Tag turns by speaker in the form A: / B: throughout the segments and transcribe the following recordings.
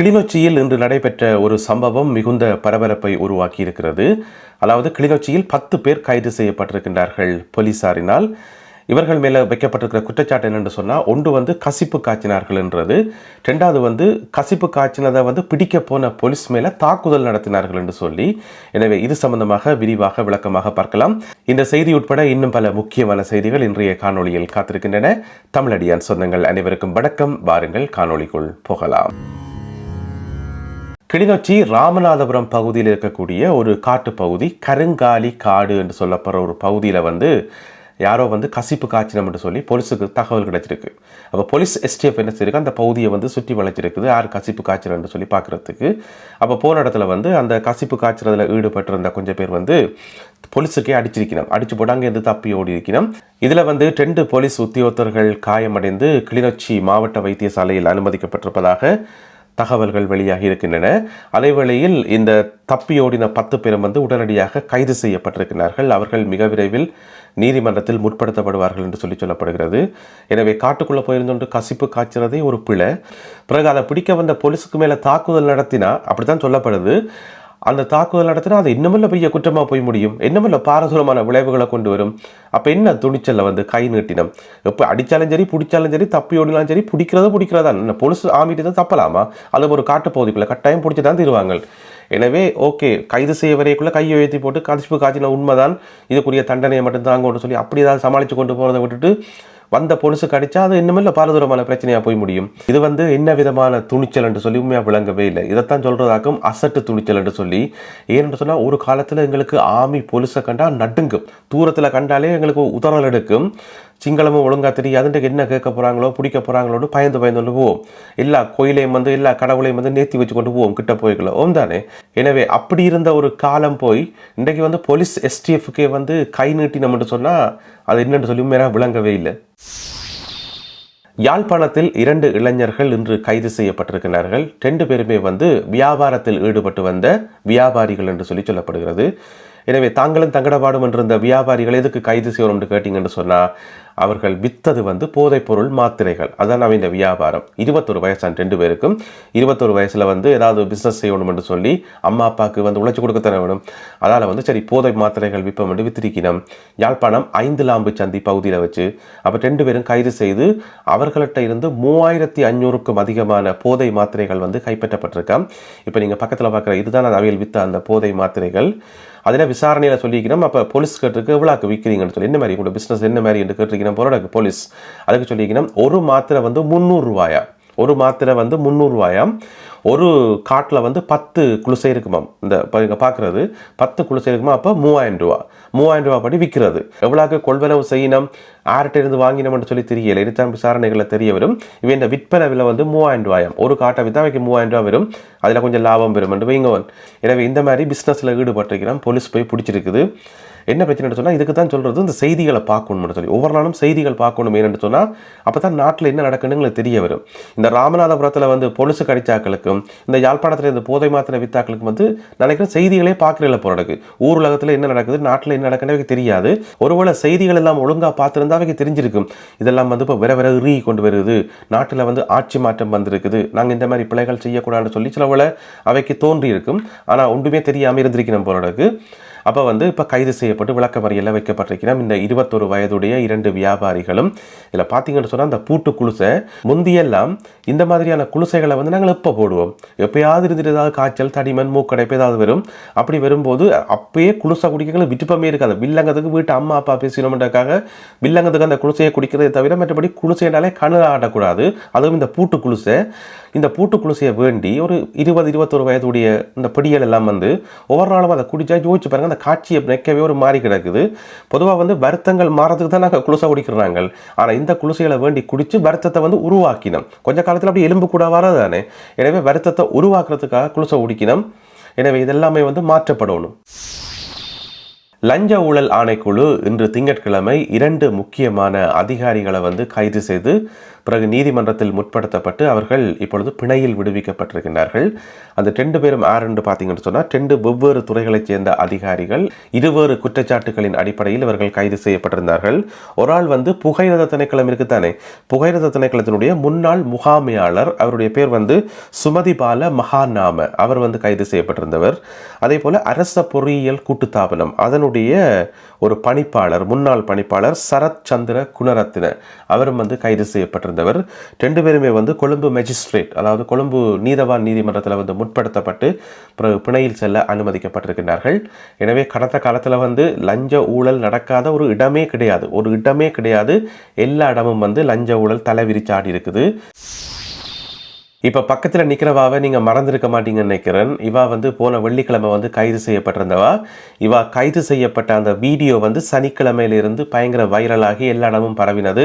A: கிளிநொச்சியில் இன்று நடைபெற்ற ஒரு சம்பவம் மிகுந்த பரபரப்பை உருவாக்கியிருக்கிறது. அதாவது கிளிநொச்சியில் பத்து பேர் கைது செய்யப்பட்டிருக்கின்றார்கள் போலீசாரினால். இவர்கள் மேலே வைக்கப்பட்டிருக்கிற குற்றச்சாட்டு என்னென்னு சொன்னால் ஒன்று வந்து கசிப்பு காய்ச்சினார்கள் என்றது. ரெண்டாவது வந்து கசிப்பு காய்ச்சினதை வந்து பிடிக்க போன போலீஸ் மேலே தாக்குதல் நடத்தினார்கள் என்று சொல்லி எனவே இது சம்பந்தமாக விரிவாக விளக்கமாக பார்க்கலாம். இந்த செய்தி உட்பட இன்னும் பல முக்கியமான செய்திகள் இன்றைய காணொளியில் காத்திருக்கின்றன. தமிழடியான் சொந்தங்கள் அனைவருக்கும் வணக்கம். வாருங்கள் காணொளிக்குள் போகலாம். கிளிநொச்சி ராமநாதபுரம் பகுதியில் இருக்கக்கூடிய ஒரு காட்டு பகுதி கருங்காலி காடு என்று சொல்லப்படுற ஒரு பகுதியில் வந்து யாரோ வந்து கசிப்பு காய்ச்சினம் என்று சொல்லி போலீஸுக்கு தகவல் கிடைச்சிருக்கு. அப்போ போலீஸ் எஸ்டிஎஃப் என்ன செய்யிருக்கு அந்த பகுதியை வந்து சுற்றி வளைச்சிருக்குது. யார் கசிப்பு காய்ச்சலன்னு சொல்லி பார்க்குறதுக்கு அப்போ போன இடத்துல வந்து அந்த கசிப்பு காய்ச்சறதுல ஈடுபட்டிருந்த கொஞ்சம் பேர் வந்து போலீஸுக்கே அடிச்சிருக்கணும். அடிச்சு போட்டு அங்கேருந்து தப்பி ஓடி இருக்கணும் இதில் வந்து ரெண்டு போலீஸ் உத்தியோகத்தர்கள் காயமடைந்து கிளிநொச்சி மாவட்ட வைத்தியசாலையில் அனுமதிக்கப்பட்டிருப்பதாக தகவல்கள் வெளியாகி இருக்கின்றன. அதேவேளையில் இந்த தப்பியோடின பத்து பேரும் வந்து உடனடியாக கைது செய்யப்பட்டிருக்கிறார்கள். அவர்கள் மிக விரைவில் நீதிமன்றத்தில் முற்படுத்தப்படுவார்கள் என்று சொல்லி சொல்லப்படுகிறது. எனவே காட்டுக்குள்ளே போயிருந்தோன்று கசிப்பு காய்ச்சறதே ஒரு பிழை. பிறகு அதை பிடிக்க வந்த போலீஸுக்கு மேலே தாக்குதல் நடத்தினா அப்படித்தான் சொல்லப்படுது. அந்த தாக்குதல் நடத்தினா அது இன்னுமில்ல பெரிய குற்றமாக போய் முடியும். இன்னுமில்ல பாரதூரமான விளைவுகளை கொண்டு வரும். அப்போ என்ன துணிச்சலில் வந்து கை நீட்டினம். இப்போ அடித்தாலும் சரி பிடிச்சாலும் சரி தப்பி ஓடினாலும் சரி பிடிக்கிறதோ பிடிக்கிறதா? என்ன பொலிசு ஆமிட்டு தான் தப்பலாமா? அது ஒரு காட்டு பகுதிக்குள்ள கட்டாயம் பிடிச்சி தான் தருவாங்க எனவே ஓகே கைது செய்ய வரைக்குள்ளே கையை உயர்த்தி போட்டு கதிப்பு காய்ச்சின உண்மைதான். இதுக்குரிய தண்டனையை மட்டும் தாங்கன்னு சொல்லி அப்படி ஏதாவது சமாளித்து கொண்டு போகிறத விட்டுட்டு வந்த பொலுசு கடிச்சா அது இன்னுமில்ல பாரதூரமான பிரச்சனையாக போய் முடியும். இது வந்து என்ன விதமான துணிச்சல் என்று சொல்லி உண்மையாக விளங்கவே இல்லை. இதைத்தான் சொல்கிறதாக்கும் அசட்டு துணிச்சல் என்று சொல்லி. ஏன்னு சொன்னால் ஒரு காலத்தில் எங்களுக்கு ஆமி பொலிசை கண்டால் நடுங்கும். தூரத்தில் கண்டாலே எங்களுக்கு உதறல் எடுக்கும். சிங்களமும் ஒழுங்காக தெரியாது என்ன கேட்க போகிறாங்களோ பிடிக்க போகிறாங்களோன்னு பயந்து பயந்து கொண்டு போவோம் எல்லா கோயிலையும் வந்து எல்லா கடவுளையும் வந்து நேர்த்தி வச்சு கொண்டு போவோம் கிட்ட போய்க்கல ஓம் தானே? எனவே அப்படி இருந்த ஒரு காலம் போய் இன்றைக்கு வந்து போலீஸ் எஸ்டிஎஃப்கே வந்து கை நீட்டினோம்னு சொன்னால் அது என்னென்னு சொல்லி உண்மையாக விளங்கவே இல்லை. யாழ்ப்பாணத்தில் இரண்டு இளைஞர்கள் இன்று கைது செய்யப்பட்டிருக்கிறார்கள். ரெண்டு பேருமே வந்து வியாபாரத்தில் ஈடுபட்டு வந்த வியாபாரிகள் என்று சொல்லி சொல்லப்படுகிறது. எனவே தாங்களும் தங்கடபாடும் என்றிருந்த வியாபாரிகள் எதுக்கு கைது செய்யணும்னு என்று கேட்டீங்கன்னு சொன்னால் அவர்கள் வித்தது வந்து போதைப்பொருள் மாத்திரைகள். அதான் அவன் இந்த வியாபாரம். இருபத்தொரு வயசான ரெண்டு பேருக்கும் இருபத்தொரு வயசில் வந்து ஏதாவது பிஸ்னஸ் செய்யணும் என்று சொல்லி அம்மா அப்பாவுக்கு வந்து உழைச்சி கொடுக்கத்தானே வேணும். அதனால் வந்து சரி போதை மாத்திரைகள் விற்பம் என்று வித்திருக்கினோம் யாழ்ப்பாணம் ஐந்து லாம்பு சந்தி பகுதியில் வச்சு அப்போ ரெண்டு பேரும் கைது செய்து அவர்கள்ட்ட இருந்து மூவாயிரத்தி ஐநூறுக்கும் அதிகமான போதை மாத்திரைகள் வந்து கைப்பற்றப்பட்டிருக்காம். இப்போ நீங்கள் பக்கத்தில் பார்க்குற இதுதான் அவையில் வித்த அந்த போதை மாத்திரைகள். அதில் விசாரணையில் சொல்லிக்கிறோம் அப்போ போலீஸ் கேட்டுருக்கு எவ்வளோக்கு விற்கிறீங்கன்னு சொல்லி. என்ன மாதிரி உங்களோட பிஸ்னஸ் என்ன மாதிரி என்று கேட்டிருக்கிறோம் போகிறோம் போலீஸ் அதுக்கு சொல்லிக்கிறோம் ஒரு மாத்திரை வந்து முந்நூறுரூவாயா ஒரு மாத்திரை வந்து முந்நூறுரூவாயாம் ஒரு காட்டில் வந்து பத்து குளிசை இருக்குமாம் இந்த இப்போ இங்கே பார்க்குறது. பத்து குளிசை இருக்குமா? அப்போ மூவாயிரம் ரூபா. மூவாயிரம் ரூபா படி விற்கிறது. எவ்வளோக்கு கொள்வனவு செய்யணும் யார்கிட்ட இருந்து வாங்கினோம்னு சொல்லி தெரியல. இனித்தான் விசாரணைகளில் தெரிய வரும். இவன் இந்த விற்பனை விலை வந்து மூவாயிரம் ரூபாயம். ஒரு காட்டை விற்றா வைக்க மூவாயிரம் ரூபா வரும். அதில் கொஞ்சம் லாபம் வரும் என்று வைங்கவன். எனவே இந்த மாதிரி பிஸ்னஸில் ஈடுபட்டிருக்கிறான். போலீஸ் போய் பிடிச்சிருக்குது. என்ன பிரச்சனை சொன்னால் இதுக்கு தான் சொல்கிறது இந்த செய்திகளை பார்க்கணும்னு சொல்லி. ஒவ்வொரு நாளும் செய்திகள் பார்க்கணும் ஏன்னு சொன்னால் அப்போ தான் நாட்டில் என்ன நடக்குன்னு தெரிய வரும். இந்த ராமநாதபுரத்தில் வந்து பொலிசு கடிச்சாக்களுக்கும் இந்த யாழ்ப்பாணத்தில் இந்த போதை மாத்திரை வித்தாக்களுக்கும் வந்து நினைக்கிறேன் செய்திகளே பார்க்குறதில்ல போகிறதுக்கு ஊர் உலகத்தில் என்ன நடக்குது நாட்டில் என்ன நடக்குன்னு தெரியாது. ஒருவேளை செய்திகள் எல்லாம் ஒழுங்காக பார்த்துருந்தா அவைக்கு தெரிஞ்சிருக்கும். இதெல்லாம் வந்து இப்போ வேற வேற இறுகி கொண்டு வருது. நாட்டில் வந்து ஆட்சி மாற்றம் வந்திருக்குது. நாங்கள் இந்த மாதிரி பிள்ளைகள் செய்யக்கூடாதுன்னு சொல்லி சில அவைக்கு தோன்றி இருக்கும் ஆனால் ஒன்றுமே தெரியாமல் இருந்திருக்கணும் போகிறதுக்கு அப்போ வந்து இப்போ கைது செய்யப்பட்டு விளக்கமறியில் வைக்கப்பட்டிருக்கிறோம் இந்த இருபத்தொரு வயதுடைய இரண்டு வியாபாரிகளும் இதில் பார்த்தீங்கன்னு சொன்னால் அந்த பூட்டு குலுசை முந்தியெல்லாம் இந்த மாதிரியான குலுசைகளை வந்து நாங்கள் எப்போ போடுவோம்? எப்போயாவது இருந்துட்டு ஏதாவது காய்ச்சல் தடிமன் மூக்கடைப்பு ஏதாவது வரும். அப்படி வரும்போது அப்பயே குலுசை குடிக்கிறது விட்டுப்பமே இருக்காது. வில்லங்கத்துக்கு வீட்டு அம்மா அப்பா பேசினோம்ன்றக்காக வில்லங்கத்துக்கு அந்த குளிசையை குடிக்கிறதை தவிர மற்றபடி குளிசைனாலே கணு ஆடக்கூடாது. அதுவும் இந்த பூட்டு குலுசை. இந்த பூட்டு குளிசையை வேண்டி ஒரு இருபது இருபத்தொரு வயதுடைய இந்த பிடியல் எல்லாம் வந்து ஒவ்வொரு நாளும் அதை குடிச்சா யோசிச்சு பாருங்க அந்த காட்சியை நிற்கவே ஒரு மாறி கிடக்குது. பொதுவாக வந்து வருத்தங்கள் மாறதுக்கு தான் நாங்கள் குளிசை குடிக்கிறாங்க ஆனால் இந்த குளிசைகளை வேண்டி குடித்து வருத்தத்தை வந்து உருவாக்கினோம். கொஞ்ச காலத்தில் அப்படி எலும்பு கூட வரதானே? எனவே வருத்தத்தை உருவாக்குறதுக்காக குளிசை குடிக்கணும். எனவே இதெல்லாமே வந்து மாற்றப்படணும். லஞ்ச ஊழல் ஆணைக்குழு இன்று திங்கட்கிழமை இரண்டு முக்கியமான அதிகாரிகளை வந்து கைது செய்து பிறகு நீதிமன்றத்தில் முற்படுத்தப்பட்டு அவர்கள் இப்பொழுது பிணையில் விடுவிக்கப்பட்டிருக்கின்றார்கள். அந்த ரெண்டு பேரும் யார் என்று பார்த்தீங்கன்னு சொன்னால் ரெண்டு வெவ்வேறு துறைகளைச் சேர்ந்த அதிகாரிகள் இருவேறு குற்றச்சாட்டுகளின் அடிப்படையில் இவர்கள் கைது செய்யப்பட்டிருந்தார்கள். ஒரு ஆள் வந்து புகையிரத திணைக்களம் இருக்குத்தானே புகையிரத திணைக்களத்தினுடைய முன்னாள் முகாமையாளர் அவருடைய பேர் வந்து சுமதிபால மகாநாம. அவர் வந்து கைது செய்யப்பட்டிருந்தவர். அதே போல அரச பொறியியல் கூட்டுத்தாபனம் அதனுடைய ஒரு பணிப்பாளர் முன்னாள் பணிப்பாளர் சரத் சந்திர குணரத்ன அவரும் வந்து கைது செய்யப்பட்டிருந்தார். செய்யப்பட்டிருந்தவர் ரெண்டு பேருமே வந்து கொழும்பு மெஜிஸ்ட்ரேட் அதாவது கொழும்பு நீதவான் நீதிமன்றத்தில் வந்து முற்படுத்தப்பட்டு பிறகு பிணையில் செல்ல அனுமதிக்கப்பட்டிருக்கிறார்கள் எனவே கடந்த காலத்தில் வந்து லஞ்ச ஊழல் நடக்காத ஒரு இடமே கிடையாது. ஒரு இடமே கிடையாது. எல்லா இடமும் வந்து லஞ்ச ஊழல் தலைவிரிச்சாடி இருக்குது. இப்போ பக்கத்தில் நிற்கிறவாவை நீங்கள் மறந்துருக்க மாட்டீங்கன்னு நினைக்கிறேன். இவா வந்து போன வெள்ளிக்கிழமை வந்து கைது செய்யப்பட்டிருந்தவா. இவா கைது செய்யப்பட்ட அந்த வீடியோ வந்து சனிக்கிழமையிலிருந்து பயங்கர வைரலாகி எல்லா இடமும் பரவினது.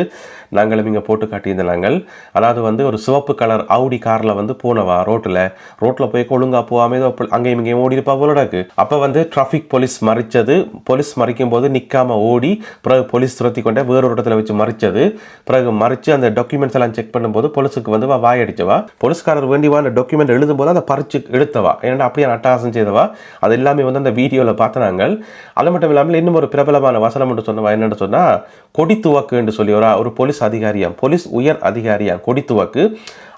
A: நாங்களும் இங்கே போட்டு காட்டியிருந்த நாங்கள். அதாவது வந்து ஒரு சிவப்பு கலர் ஆவுடி காரில் வந்து போனவா ரோட்டில். ரோட்டில் போய் ஒழுங்கா போகாமல் ஏதோ அங்கேயும் இங்கேயும் ஓடி இருப்பா இருக்கு. அப்போ வந்து டிராஃபிக் போலீஸ் மறிச்சது. போலீஸ் மறிக்கும் போது நிற்காம ஓடி பிறகு போலீஸ் துரத்தி கொண்டே வேறொரு இடத்துல வச்சு மறிச்சது. பிறகு மறித்து அந்த டாக்குமெண்ட்ஸ் எல்லாம் செக் பண்ணும்போது போலீஸுக்கு வந்து வா வாயடிச்சவா. போலீஸ்காரர் வேண்டிவா அந்த டாக்குமெண்ட் எழுதும்போது அதை பறிச்சு எடுத்தவா ஏன்னா அப்படியே அட்டகாசம் செய்தவா அது எல்லாமே வந்து அந்த வீடியோவில் பார்த்து நாங்கள் அது மட்டும் இல்லாமல் இன்னும் ஒரு பிரபலமான வசனம் என்று சொன்னவா என்னன்னு சொன்னால் கொடித்துவக்கு என்று சொல்லி ஒரு ஒரு போலீஸ் அதிகாரியாம் போலீஸ் உயர் அதிகாரியாம் கொடித்துவக்கு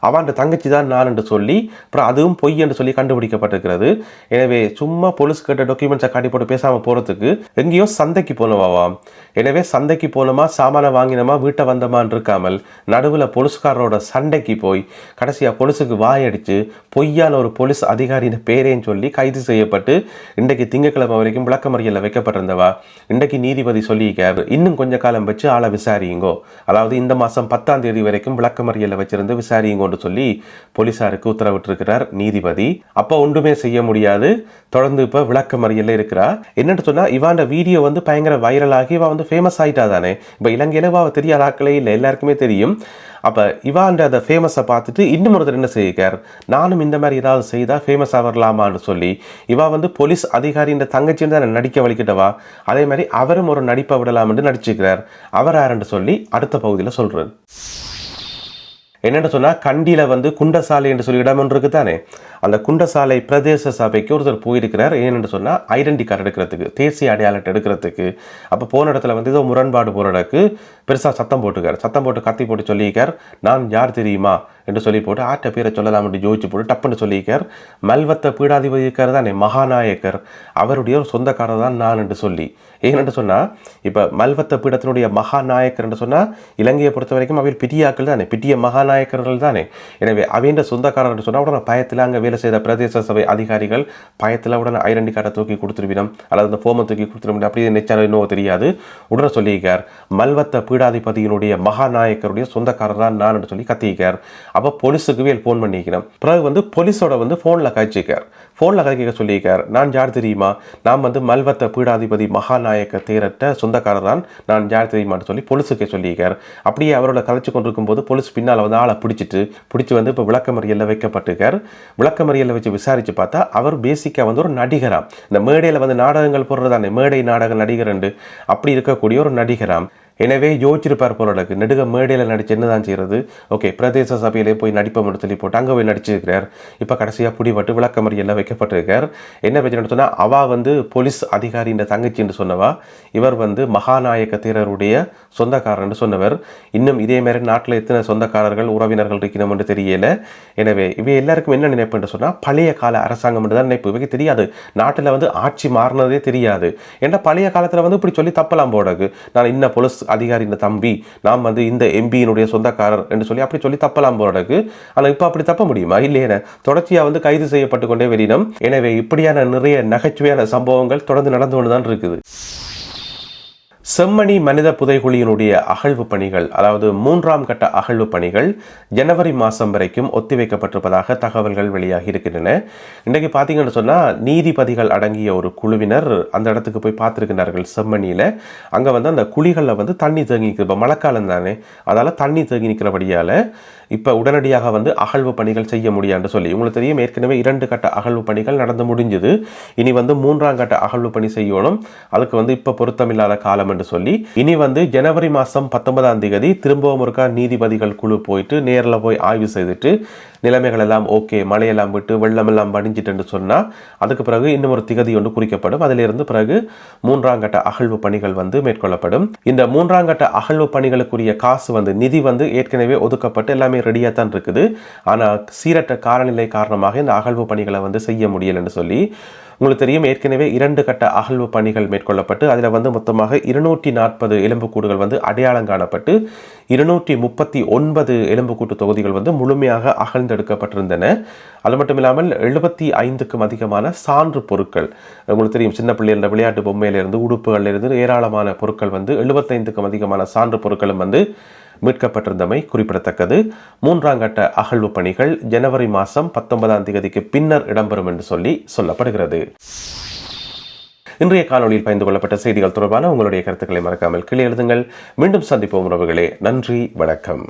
A: அவன் தங்கச்சி தான் நான் என்று சொல்லி அப்புறம் அதுவும் பொய் என்று சொல்லி கண்டுபிடிக்கப்பட்டிருக்கிறது. எனவே சும்மா போலீஸ் கேட்ட டாக்குமெண்ட்ஸை காட்டி போட்டு பேசாமல் போகிறதுக்கு எங்கேயோ சந்தைக்கு போனவாவாம் எனவே சந்தைக்கு போனோமா சாமானை வாங்கினோமா வீட்டை வந்தோமான்னு இருக்காமல் நடுவில் போலீஸ்காரரோட சண்டைக்கு போய் கடைசியாக போலீஸுக்கு வாயடிச்சு பொய்யான ஒரு போலீஸ் அதிகாரியின் பேரேன்னு சொல்லி கைது செய்யப்பட்டு இன்றைக்கு திங்கட்கிழமை வரைக்கும் விளக்கமறியலில் வைக்கப்பட்டிருந்தவா? இன்றைக்கு நீதிபதி சொல்லியிருக்காரு இன்னும் கொஞ்ச காலம் வச்சு ஆளை விசாரியுங்கோ. அதாவது இந்த மாதம் பத்தாம் தேதி வரைக்கும் விளக்கமறியலில் வச்சிருந்து விசாரியுங்கோன்னு சொல்லி போலீசாருக்கு உத்தரவிட்டிருக்கிறார் நீதிபதி. அப்போ ஒன்றுமே செய்ய முடியாது. தொடர்ந்து இப்போ விளக்க மறியல இருக்கிறா என்னன்னு சொன்னால் இவாண்ட வீடியோ வந்து பயங்கர வைரலாகி இவா வந்து ஃபேமஸ் ஆயிட்டா தானே இப்போ இலங்கையில் இவா தெரியாத ஆட்களே இல்லை. எல்லாருக்குமே தெரியும். அப்போ இவாண்ட அந்த ஃபேமஸை பார்த்துட்டு இன்னும் ஒருத்தர் என்ன செய்யிருக்கார் நானும் இந்த மாதிரி ஏதாவது செய்தால் ஃபேமஸ் ஆகலாமான்னு சொல்லி இவா வந்து போலீஸ் அதிகாரின்ற தங்கச்சின்னு தான் நடிக்க வலிக்கிட்டவா? அதே மாதிரி அவரும் ஒரு நடிப்பை விடலாம்னு நடிச்சிருக்கிறார். அவர் யாருன்னு சொல்லி அடுத்த பகுதியில் சொல்கிறேன் என்னென்னு சொன்னால் கண்டியில் வந்து குண்டசாலை என்று சொல்லி இடம் ஒன்று இருக்குது தானே அந்த குண்டசாலை பிரதேச சபைக்கு ஒருத்தர் போயிருக்கிறார். ஏன்னு சொன்னால் ஐடென்டி கார்டு எடுக்கிறதுக்கு தேசிய அடையாளத்தை எடுக்கிறதுக்கு. அப்போ போன இடத்துல வந்து ஏதோ முரண்பாடு போகிறதுக்கு பெருசாக சத்தம் போட்டுக்கார் சத்தம் போட்டு கத்தி போட்டு சொல்லியிருக்கார். நான் யார் தெரியுமா? என்று சொல்லி போட்டு ஆட்ட பேரை சொல்லலாம் என்று ஜோதிச்சு போட்டு டப்புன்னு சொல்லியிருக்கார். மல்வத்த பீடாதிபதி இருக்கார் தானே மகாநாயக்கர். அவருடைய ஒரு சொந்தக்காரர் தான் நான் என்று சொல்லி. ஏன்னு சொன்னால் இப்போ மல்வத்த பீடத்தினுடைய மகாநாயக்கர் என்று சொன்னால் இலங்கையை பொறுத்த வரைக்கும் அவர் பிட்டியாக்கள் தானே பிட்டிய மகாநாயக்கர்கள் தானே. எனவே அவன் சொந்தக்காரர் என்று சொன்னால் உடனே பயத்தில் அங்கே வேலை செய்த பிரதேச சபை அதிகாரிகள் பயத்தில் உடனே ஐடென்டி கார்டை தூக்கி கொடுத்துருவிடும். அல்லது அந்த ஃபோமை தூக்கி கொடுத்துருவிடும். அப்படி நினைச்சாலும் இன்னும் தெரியாது. உடனே சொல்லியிருக்கார் மல்வத்த பீடாதிபதியினுடைய மகாநாயக்கருடைய சொந்தக்காரர் தான் நான் என்று சொல்லி கத்தியிருக்கார். அப்போ போலீஸுக்கு ஃபோன் பண்ணிக்கிறேன் பிறகு வந்து போலீஸோட வந்து ஃபோனில் காய்ச்சிக்கார் ஃபோனில் கதைக்க சொல்லியிருக்கார். நான் யார் தெரியுமா? நான் வந்து மல்வத்த பீடாதிபதி மகாநாயக்க தேரட்ட சொந்தக்காரர் தான் நான் யார் தெரியுமான்னு சொல்லி போலீஸுக்கே சொல்லியிருக்கார். அப்படியே அவரோட கதைச்சு கொண்டிருக்கும் போது போலீஸ் பின்னால் வந்து ஆளை பிடிச்சிட்டு பிடிச்சி வந்து இப்போ விளக்கமறியலில் வைக்கப்பட்டிருக்கார். விளக்கமறியலில் வச்சு விசாரித்து பார்த்தா அவர் பேசிக்காக வந்து ஒரு நடிகராம். இந்த மேடையில் வந்து நாடகங்கள் போடுறதானே மேடை நாடக நடிகர் அப்படி இருக்கக்கூடிய ஒரு நடிகராம். எனவே யோசிச்சிருப்பார் போல இருக்கு நெடுக மேடையில் நடிச்சு என்னதான் செய்கிறது ஓகே பிரதேச சபையிலே போய் நடிப்போம்னு சொல்லி போட்டு அங்கே போய் நடிச்சிருக்கிறார். இப்போ கடைசியாக பிடிபட்டு விளக்கமறியெல்லாம் வைக்கப்பட்டிருக்கார். என்ன பிரச்சனை சொன்னால் அவா வந்து போலீஸ் அதிகாரி என்ற தங்கச்சி என்று சொன்னவா. இவர் வந்து மகாநாயக்க தேரருடைய சொந்தக்காரர்னு சொன்னவர். இன்னும் இதே மாதிரி நாட்டில் எத்தனை சொந்தக்காரர்கள் உறவினர்கள் இருக்கணும் என்று தெரியல. எனவே இவை எல்லாருக்கும் என்ன நினைப்புன்னு சொன்னால் பழைய கால அரசாங்கம் என்று தான் நினைப்பு. இவைக்கு தெரியாது. நாட்டில் வந்து ஆட்சி மாறினதே தெரியாது. ஏன்னா பழைய காலத்தில் வந்து இப்படி சொல்லி தப்பலாம் போடக்கு நான் இன்ன போலீஸ் அதிகாரியின் தம்பி நாம் வந்து இந்த எம்பியினுடைய சொந்தக்காரர் என்று சொல்லி அப்படி சொல்லி தப்பலாம் போறதுக்கு ஆனால் இப்போ அப்படி தப்ப முடியுமா? இல்லையே தொடர்ச்சியாக வந்து கைது செய்யப்பட்டு கொண்டே வெளியிடம். எனவே இப்படியான நிறைய நகைச்சுவையான சம்பவங்கள் தொடர்ந்து நடந்து கொண்டு தான் இருக்குது. செம்மணி மனித புதைகுழியினுடைய அகழ்வு பணிகள் அதாவது மூன்றாம் கட்ட அகழ்வு பணிகள் ஜனவரி மாதம் வரைக்கும் ஒத்திவைக்கப்பட்டிருப்பதாக தகவல்கள் வெளியாகி இருக்கின்றன. இன்றைக்கு பார்த்தீங்கன்னு சொன்னால் நீதிபதிகள் அடங்கிய ஒரு குழுவினர் அந்த இடத்துக்கு போய் பார்த்துருக்கிறார்கள் செம்மணியில். அங்கே வந்து அந்த குழிகளில் வந்து தண்ணி தேங்கி நிற்கிற இப்போ மழைக்காலம் தானே அதால் தண்ணி தேங்கி நிற்கிறபடியால் இப்போ உடனடியாக வந்து அகழ்வு பணிகள் செய்ய முடியாது சொல்லி உங்களுக்கு தெரியும் ஏற்கனவே இரண்டு கட்ட அகழ்வு பணிகள் நடந்து முடிஞ்சது. இனி வந்து மூன்றாம் கட்ட அகழ்வு பணி செய்யணும். அதுக்கு வந்து இப்போ பொருத்தமில்லாத காலம் என்று சொல்லி இனி வந்து ஜனவரி மாதம் பத்தொன்பதாம் தேதி திரும்பவும் ஒருக்கா நீதிபதிகள் குழு போயிட்டு நேரில் போய் ஆய்வு செய்துட்டு நிலைமைகள் எல்லாம் ஓகே மழையெல்லாம் விட்டு வெள்ளமெல்லாம் வடிஞ்சிட்டு சொன்னால் அதுக்கு பிறகு இன்னும் ஒரு திகதி ஒன்று குறிக்கப்படும். அதிலிருந்து பிறகு மூன்றாம் கட்ட அகழ்வு பணிகள் வந்து மேற்கொள்ளப்படும். இந்த மூன்றாம் கட்ட அகழ்வு பணிகளுக்குரிய காசு வந்து நிதி வந்து ஏற்கனவே ஒதுக்கப்பட்டு எல்லாமே எல்லாமே ரெடியாக தான் இருக்குது. ஆனால் சீரற்ற காலநிலை காரணமாக இந்த அகழ்வு பணிகளை வந்து செய்ய முடியலைன்னு சொல்லி உங்களுக்கு தெரியும் ஏற்கனவே இரண்டு கட்ட அகழ்வு பணிகள் மேற்கொள்ளப்பட்டு அதில் வந்து மொத்தமாக இருநூற்றி நாற்பது எலும்புக்கூடுகள் வந்து அடையாளம் காணப்பட்டு இருநூற்றி முப்பத்தி ஒன்பது எலும்புக்கூட்டு தொகுதிகள் வந்து முழுமையாக அகழ்ந்தெடுக்கப்பட்டிருந்தன. அது மட்டும் இல்லாமல் எழுபத்தி ஐந்துக்கும் அதிகமான சான்று பொருட்கள் உங்களுக்கு தெரியும் சின்ன பிள்ளைகள விளையாட்டு பொம்மையிலிருந்து உடுப்புகளிலிருந்து ஏராளமான பொருட்கள் வந்து எழுபத்தைந்துக்கும் அதிகமான சான்று பொருட்களும் வந்து மீட்கப்பட்டிருந்தமை குறிப்பிடத்தக்கது. மூன்றாம் கட்ட அகழ்வு பணிகள் ஜனவரி மாதம் பத்தொன்பதாம் தேதிக்கு பின்னர் இடம்பெறும் என்று சொல்லி சொல்லப்படுகிறது. இன்றைய காணொலியில் பகிர்ந்து கொள்ளப்பட்ட செய்திகள் தொடர்பான உங்களுடைய கருத்துக்களை மறக்காமல் கீழே எழுதுங்கள். மீண்டும் சந்திப்போம் உறவுகளே. நன்றி வணக்கம்.